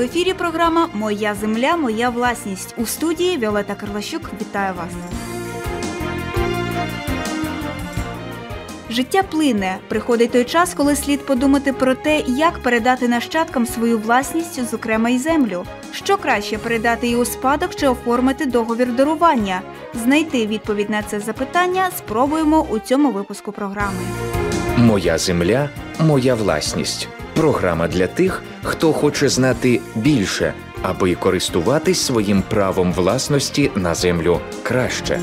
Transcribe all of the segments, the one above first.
В ефірі програма Моя земля, моя власність у студії Віолета Карлащук. Вітаю вас. Життя плине. Приходить той час, коли слід подумати про те, як передати нащадкам свою власність, зокрема й землю. Що краще передати її у спадок чи оформити договір дарування? Знайти відповідь на це запитання спробуємо у цьому випуску програми. Моя земля, моя власність. Програма для тих, хто хоче знати більше, аби користуватись своїм правом власності на землю краще.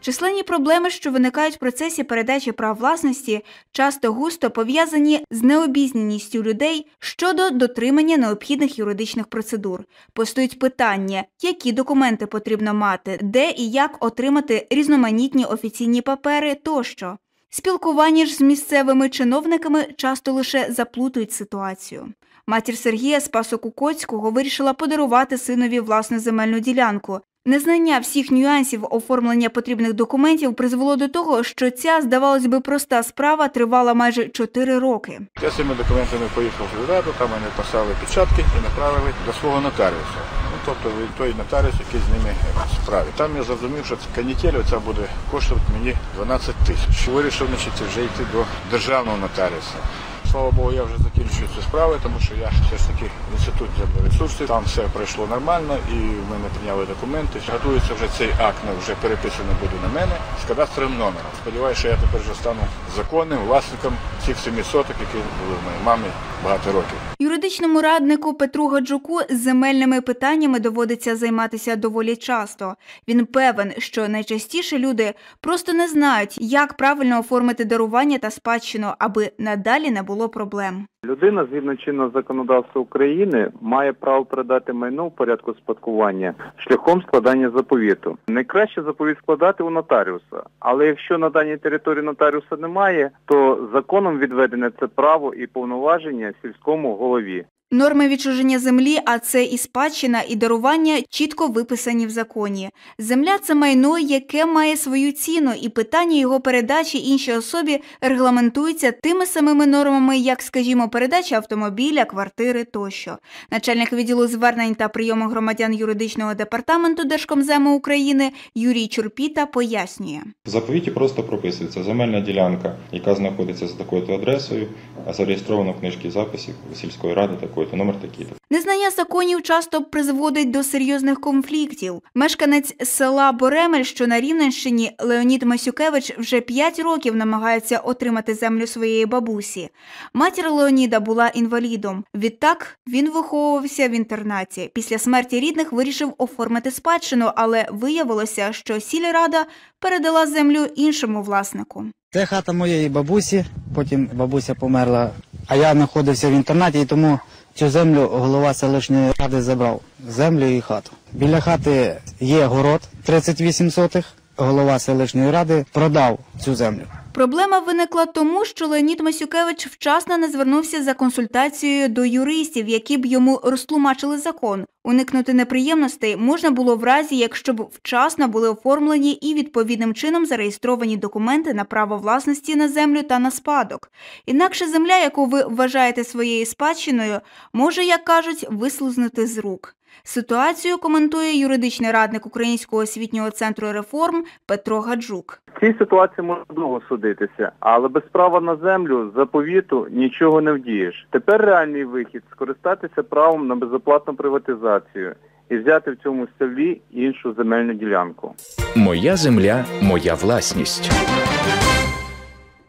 Численні проблеми, що виникають в процесі передачі прав власності, часто густо пов'язані з необізнаністю людей щодо дотримання необхідних юридичних процедур. Постають питання, які документи потрібно мати, де і як отримати різноманітні офіційні папери тощо. Спілкування ж з місцевими чиновниками часто лише заплутують ситуацію. Матір Сергія Спасо-Кукоцького вирішила подарувати синові власну земельну ділянку. Незнання всіх нюансів оформлення потрібних документів призвело до того, що ця, здавалось би, проста справа тривала майже 4 роки. Я з цими документами поїхав в раду, там вони поставили печатки і направили до свого нотаріуса. Тобто той нотаріус, який з ними справі. Там я зрозумів, що канітель оця буде коштувати мені 12 тисяч. Вирішив значить, вже йти до державного нотаріуса. Слава Богу, я вже закінчую цю справу, тому що я все ж таки в інститут землересурсів, там все пройшло нормально і в мене прийняли документи. Готується вже цей акт, вже переписаний буде на мене з кадастровим номером. Сподіваюся, що я тепер вже стану законним власником цих семи соток, які були в моїй мамі багато років. Юридичному раднику Петру Гаджуку з земельними питаннями доводиться займатися доволі часто. Він певен, що найчастіше люди просто не знають, як правильно оформити дарування та спадщину, аби надалі не було проблем. Людина згідно чинного законодавства України має право передати майно в порядку спадкування шляхом складання заповіту. Найкраще заповіт складати у нотаріуса, але якщо на даній території нотаріуса немає, то законом відведене це право і повноваження сільському голові. Норми відчуження землі, а це і спадщина, і дарування чітко виписані в законі. Земля це майно, яке має свою ціну, і питання його передачі іншій особі регламентується тими самими нормами, як, скажімо, передача автомобіля, квартири тощо. Начальник відділу звернень та прийому громадян юридичного департаменту Держкомзему України Юрій Чурпіта пояснює. В заповіті просто прописується земельна ділянка, яка знаходиться за такою адресою, зареєстрована в книжці записів сільської ради такої такий-то, номер такий-то. Незнання законів часто призводить до серйозних конфліктів. Мешканець села Боремель, що на Рівненщині, Леонід Масюкевич вже 5 років намагається отримати землю своєї бабусі. Матір Леоніда була інвалідом. Відтак він виховувався в інтернаті. Після смерті рідних вирішив оформити спадщину, але виявилося, що сільрада передала землю іншому власнику. Це хата моєї бабусі, потім бабуся померла, а я знаходився в інтернаті, і тому Цю землю голова селищної ради забрав землю і хату. Біля хати є город 38 сотих. Голова селищної ради продав цю землю. Проблема виникла тому, що Леонід Масюкевич вчасно не звернувся за консультацією до юристів, які б йому розтлумачили закон. Уникнути неприємностей можна було в разі, якщо б вчасно були оформлені і відповідним чином зареєстровані документи на право власності на землю та на спадок. Інакше земля, яку ви вважаєте своєю спадщиною, може, як кажуть, вислузнути з рук. Ситуацію коментує юридичний радник Українського освітнього центру реформ Петро Гаджук. В цій ситуації можна довго судитися, але без права на землю заповіту нічого не вдієш. Тепер реальний вихід скористатися правом на безоплатну приватизацію і взяти в цьому селі іншу земельну ділянку. Моя земля, моя власність.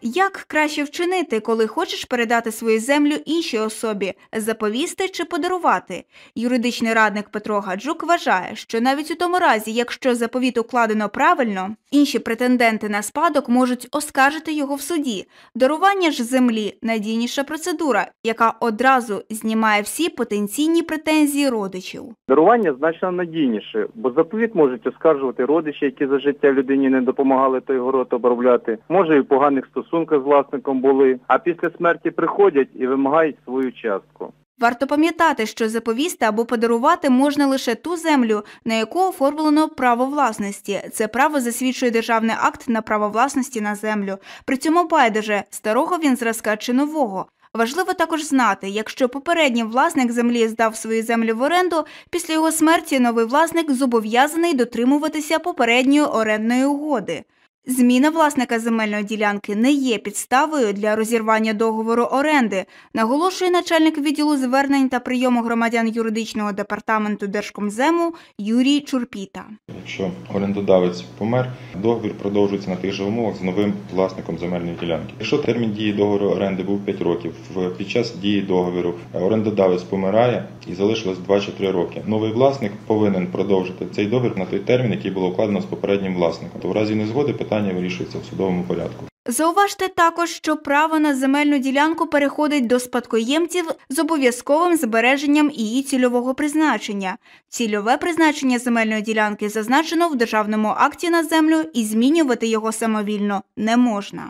Як краще вчинити, коли хочеш передати свою землю іншій особі, заповісти чи подарувати? Юридичний радник Петро Гаджук вважає, що навіть у тому разі, якщо заповіт укладено правильно, інші претенденти на спадок можуть оскаржити його в суді. Дарування ж землі надійніша процедура, яка одразу знімає всі потенційні претензії родичів. Дарування значно надійніше, бо заповіт можуть оскаржувати родичі, які за життя людині не допомагали той город обробляти, може і поганих стосунках стосунки з власником були, а після смерті приходять і вимагають свою частку. Варто пам'ятати, що заповісти або подарувати можна лише ту землю, на яку оформлено право власності. Це право засвідчує державний акт на право власності на землю. При цьому байдуже старого він зразка чи нового. Важливо також знати, якщо попередній власник землі здав свою землю в оренду, після його смерті новий власник зобов'язаний дотримуватися попередньої орендної угоди. Зміна власника земельної ділянки не є підставою для розірвання договору оренди, наголошує начальник відділу звернень та прийому громадян юридичного департаменту Держкомзему Юрій Чурпіта. Якщо орендодавець помер, договір продовжується на тих же умовах з новим власником земельної ділянки. Якщо термін дії договору оренди був 5 років, під час дії договору орендодавець помирає і залишилось 2 чи 3 роки. Новий власник повинен продовжити цей договір на той термін, який було укладено з попереднім власником. То в разі незгоди питання вирішується в судовому порядку. Зауважте також, що право на земельну ділянку переходить до спадкоємців з обов'язковим збереженням її цільового призначення. Цільове призначення земельної ділянки зазначено в державному акті на землю і змінювати його самовільно не можна.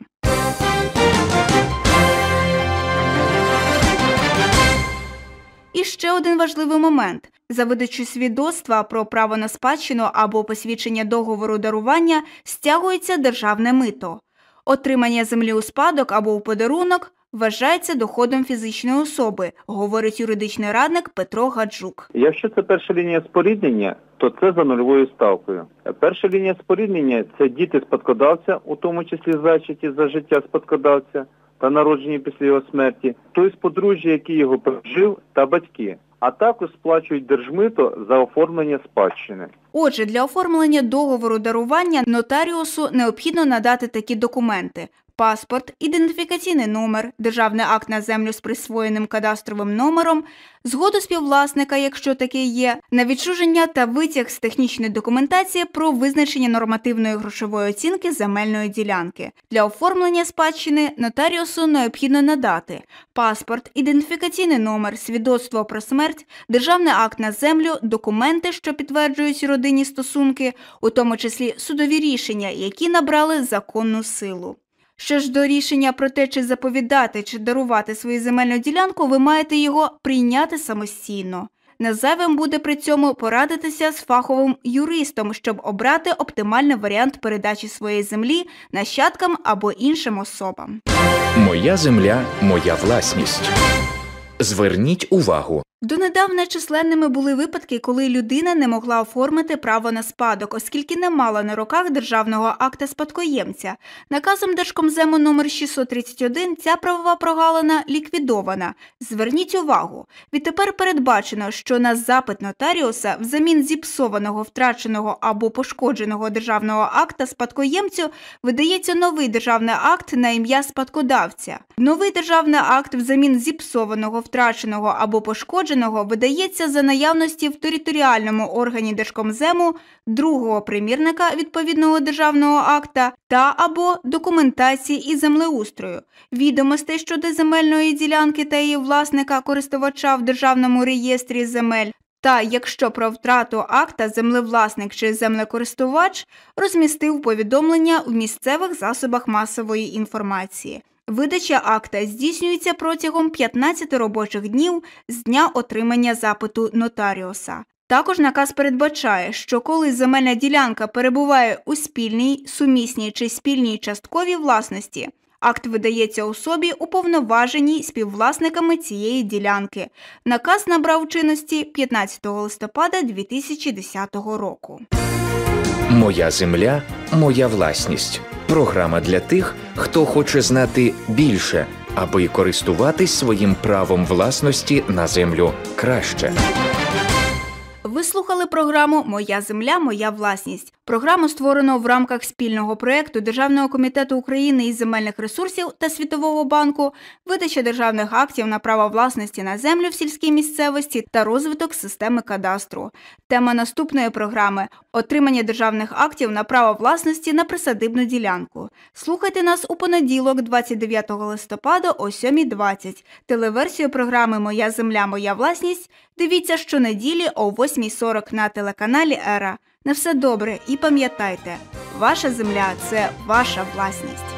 І ще один важливий момент. За видачу свідоцтва про право на спадщину або посвідчення договору дарування стягується державне мито. Отримання землі у спадок або у подарунок вважається доходом фізичної особи, говорить юридичний радник Петро Гаджук. Якщо це перша лінія споріднення, то це за нульовою ставкою. Перша лінія споріднення це діти спадкодавця, у тому числі зачаті за життя спадкодавця та народжені після його смерті, той з подружжя, який його прожив, та батьки. А також сплачують держмито за оформлення спадщини. Отже, для оформлення договору дарування нотаріусу необхідно надати такі документи: паспорт, ідентифікаційний номер, державний акт на землю з присвоєним кадастровим номером, згоду співвласника, якщо таке є, на відчуження та витяг з технічної документації про визначення нормативної грошової оцінки земельної ділянки. Для оформлення спадщини нотаріусу необхідно надати паспорт, ідентифікаційний номер, свідоцтво про смерть, державний акт на землю, документи, що підтверджують родинні стосунки, у тому числі судові рішення, які набрали законну силу. Що ж до рішення про те, чи заповідати, чи дарувати свою земельну ділянку, ви маєте його прийняти самостійно. Незайвим буде при цьому порадитися з фаховим юристом, щоб обрати оптимальний варіант передачі своєї землі нащадкам або іншим особам. Моя земля, моя власність. Зверніть увагу. Донедавна численними були випадки, коли людина не могла оформити право на спадок, оскільки не мала на руках державного акта спадкоємця. Наказом Держкомзему номер 631 ця правова прогалина ліквідована. Зверніть увагу, відтепер передбачено, що на запит нотаріуса взамін зіпсованого, втраченого або пошкодженого державного акта спадкоємцю видається новий державний акт на ім'я спадкодавця. Новий державний акт взамін зіпсованого, втраченого або пошкодженого видається за наявності в територіальному органі Держкомзему другого примірника відповідного державного акта та або документації із землеустрою, відомостей щодо земельної ділянки та її власника користувача в державному реєстрі земель. Та якщо про втрату акта землевласник чи землекористувач розмістив повідомлення в місцевих засобах масової інформації. Видача акта здійснюється протягом 15 робочих днів з дня отримання запиту нотаріуса. Також наказ передбачає, що коли земельна ділянка перебуває у спільній, сумісній чи спільній частковій власності, акт видається особі уповноваженій співвласниками цієї ділянки. Наказ набрав чинності 15 листопада 2010 року. Моя земля, моя власність. Програма для тих, хто хоче знати більше, аби користуватись своїм правом власності на землю краще. Ви слухали програму Моя земля, моя власність. Програму створено в рамках спільного проєкту Державного комітету України із земельних ресурсів та Світового банку, видача державних актів на право власності на землю в сільській місцевості та розвиток системи кадастру. Тема наступної програми отримання державних актів на право власності на присадибну ділянку. Слухайте нас у понеділок, 29 листопада о 7.20. Телеверсію програми Моя земля, моя власність дивіться щонеділі о 8.40 на телеканалі Ера. На все добре і пам'ятайте, ваша земля це ваша власність.